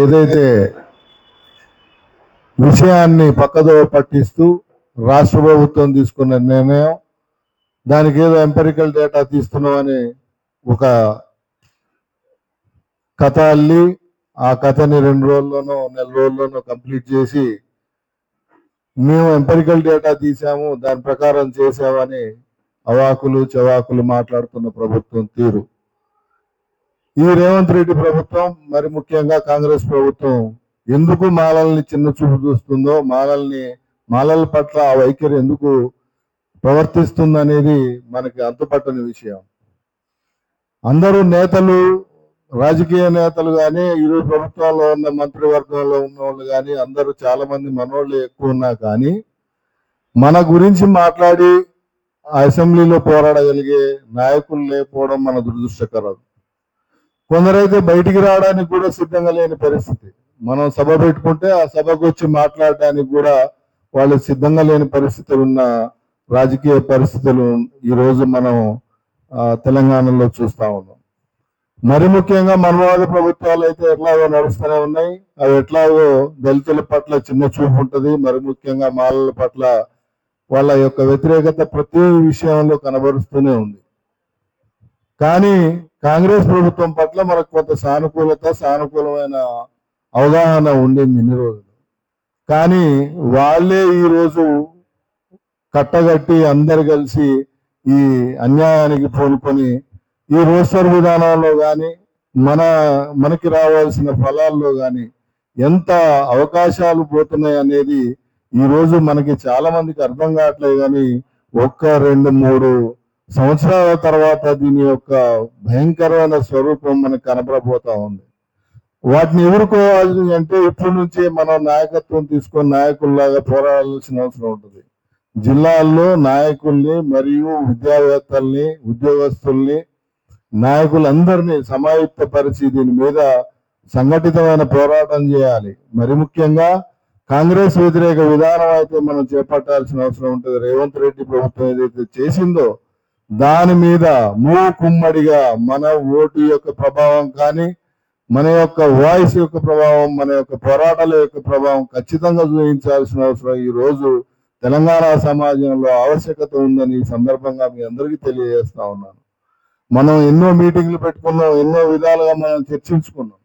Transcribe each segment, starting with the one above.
ఏదైతే విషయాన్ని పక్కదో పట్టిస్తూ రాష్ట్ర ప్రభుత్వం తీసుకున్న నిర్ణయం దానికి ఏదో ఎంపెరికల్ డేటా తీస్తున్నామని ఒక కథ అల్లి ఆ కథని రెండు రోజుల్లోనో నెల రోజుల్లోనో కంప్లీట్ చేసి మేము ఎంపెరికల్ డేటా తీసాము దాని ప్రకారం చేసామని అవాకులు చవాకులు మాట్లాడుతున్న ప్రభుత్వం తీరు. ఈ రేవంత్ రెడ్డి ప్రభుత్వం మరి ముఖ్యంగా కాంగ్రెస్ ప్రభుత్వం ఎందుకు మాలల్ని చిన్న చూపు చూస్తుందో మాలల్ని మాలల పట్ల ఆ వైఖరి ఎందుకు ప్రవర్తిస్తుంది అనేది మనకి అంతుపట్టని విషయం. అందరూ నేతలు రాజకీయ నేతలు కానీ ఇరు ప్రభుత్వాల్లో ఉన్న మంత్రివర్గంలో ఉన్న వాళ్ళు కానీ అందరూ చాలా మంది మనోళ్ళు ఎక్కువ ఉన్నా కానీ మన గురించి మాట్లాడి ఆ అసెంబ్లీలో పోరాడగలిగే నాయకులు లేకపోవడం మన దురదృష్టకరం. కొందరైతే బయటికి రావడానికి కూడా సిద్ధంగా లేని పరిస్థితి. మనం సభ పెట్టుకుంటే ఆ సభకు వచ్చి మాట్లాడడానికి కూడా వాళ్ళు సిద్ధంగా లేని పరిస్థితులు ఉన్న రాజకీయ పరిస్థితులు ఈరోజు మనం తెలంగాణలో చూస్తా ఉన్నాం. మరి ముఖ్యంగా మనవాద ప్రభుత్వాలు అయితే ఎట్లాగో నడుస్తూనే ఉన్నాయి. అవి ఎట్లాగో దళితుల పట్ల చిన్న చూపు ఉంటుంది. మరి ముఖ్యంగా మాలల పట్ల వాళ్ళ యొక్క వ్యతిరేకత ప్రతి విషయంలో కనబరుస్తూనే ఉంది. కానీ కాంగ్రెస్ ప్రభుత్వం పట్ల మనకు కొంత సానుకూలత సానుకూలమైన అవగాహన ఉండింది ఇన్ని రోజులు. కానీ వాళ్ళే ఈ రోజు కట్టగట్టి అందరు కలిసి ఈ అన్యాయానికి పూనుకొని ఈ రోస్టర్ విధానంలో కానీ మన మనకి రావాల్సిన ఫలాల్లో కానీ ఎంత అవకాశాలు పోతున్నాయి అనేది ఈ రోజు మనకి చాలా మందికి అర్థం కావట్లేదు కానీ ఒక్క రెండు మూడు సంవత్సరాల తర్వాత దీని యొక్క భయంకరమైన స్వరూపం మనకు కనపడబోతా ఉంది. వాటిని ఎదుర్కోవాలి అంటే ఇప్పటి నుంచే మనం నాయకత్వం తీసుకొని నాయకుల్లాగా పోరాడాల్సిన అవసరం ఉంటుంది. జిల్లాల్లో నాయకుల్ని మరియు విద్యావేత్తల్ని ఉద్యోగస్తుల్ని నాయకులందరినీ సమాయుక్తపరిచి దీని మీద సంఘటితమైన పోరాటం చేయాలి. మరి ముఖ్యంగా కాంగ్రెస్ వ్యతిరేక విధానం అయితే మనం చేపట్టాల్సిన అవసరం ఉంటుంది. రేవంత్ రెడ్డి ప్రభుత్వం ఏదైతే చేసిందో దాని మీద మూకుమ్మడిగా మన ఓటు యొక్క ప్రభావం కానీ మన యొక్క వాయిస్ యొక్క ప్రభావం మన యొక్క పోరాటాల యొక్క ప్రభావం ఖచ్చితంగా చూపించాల్సిన అవసరం ఈ రోజు తెలంగాణ సమాజంలో ఆవశ్యకత ఉందని ఈ సందర్భంగా మీ అందరికీ తెలియజేస్తా ఉన్నాను. మనం ఎన్నో మీటింగ్లు పెట్టుకున్నాం ఎన్నో విధాలుగా మనం చర్చించుకున్నాం.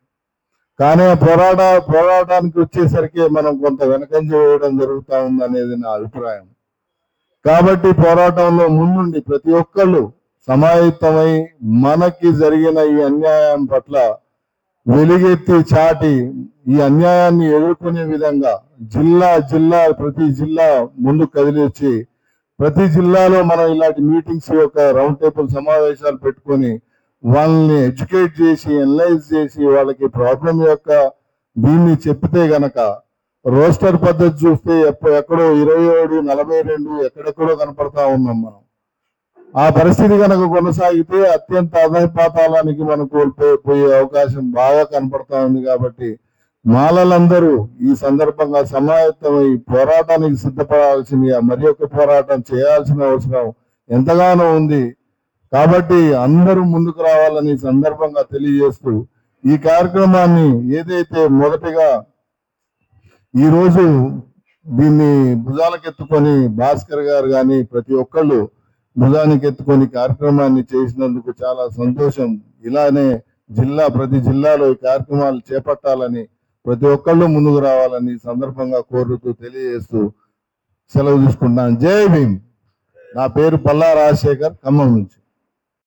కానీ ఆ పోరాట పోరాటానికి వచ్చేసరికి మనం కొంత వెనకంజ వేయడం జరుగుతూ ఉందనేది నా అభిప్రాయం. కాబట్టి పోరాటంలో ముందుండి ప్రతి ఒక్కళ్ళు సమాయత్తమై మనకి జరిగిన ఈ అన్యాయం పట్ల వెలుగెత్తి చాటి ఈ అన్యాయాన్ని ఎదుర్కొనే విధంగా జిల్లా జిల్లా ప్రతి జిల్లా ముందు కదిలిచ్చి ప్రతి జిల్లాలో మనం ఇలాంటి మీటింగ్స్ యొక్క రౌండ్ టేబుల్ సమావేశాలు పెట్టుకొని వాళ్ళని ఎడ్యుకేట్ చేసి అనలైజ్ చేసి వాళ్ళకి ప్రాబ్లం యొక్క దీన్ని చెప్తే గనక రోస్టర్ పద్ధతి చూస్తే ఎప్ప- ఎక్కడో ఇరవై ఏడు నలభై రెండు ఎక్కడెక్కడో కనపడతా ఉన్నాం మనం. ఆ పరిస్థితి కనుక కొనసాగితే అత్యంత అధపాతాలానికి మనం కోల్పోయే అవకాశం బాగా కనపడతా ఉంది కాబట్టి మాలలందరూ ఈ సందర్భంగా సమాయత్తమై పోరాటానికి సిద్ధపడాల్సిందిగా మరి ఒక పోరాటం చేయాల్సిన అవసరం ఎంతగానో ఉంది. కాబట్టి అందరూ ముందుకు రావాలని సందర్భంగా తెలియజేస్తూ ఈ కార్యక్రమాన్ని ఏదైతే మొదటిగా ఈరోజు దీన్ని భుజాలకెత్తుకొని భాస్కర్ గారు కానీ ప్రతి ఒక్కళ్ళు భుజానికి ఎత్తుకొని కార్యక్రమాన్ని చేసినందుకు చాలా సంతోషం. ఇలానే జిల్లా ప్రతి జిల్లాలో ఈ కార్యక్రమాలు చేపట్టాలని ప్రతి ఒక్కళ్ళు ముందుకు రావాలని సందర్భంగా కోరుతూ తెలియజేస్తూ సెలవు తీసుకుంటున్నాను. జై భీమ్. నా పేరు పల్లా రాజశేఖర్ ఖమ్మం నుంచి.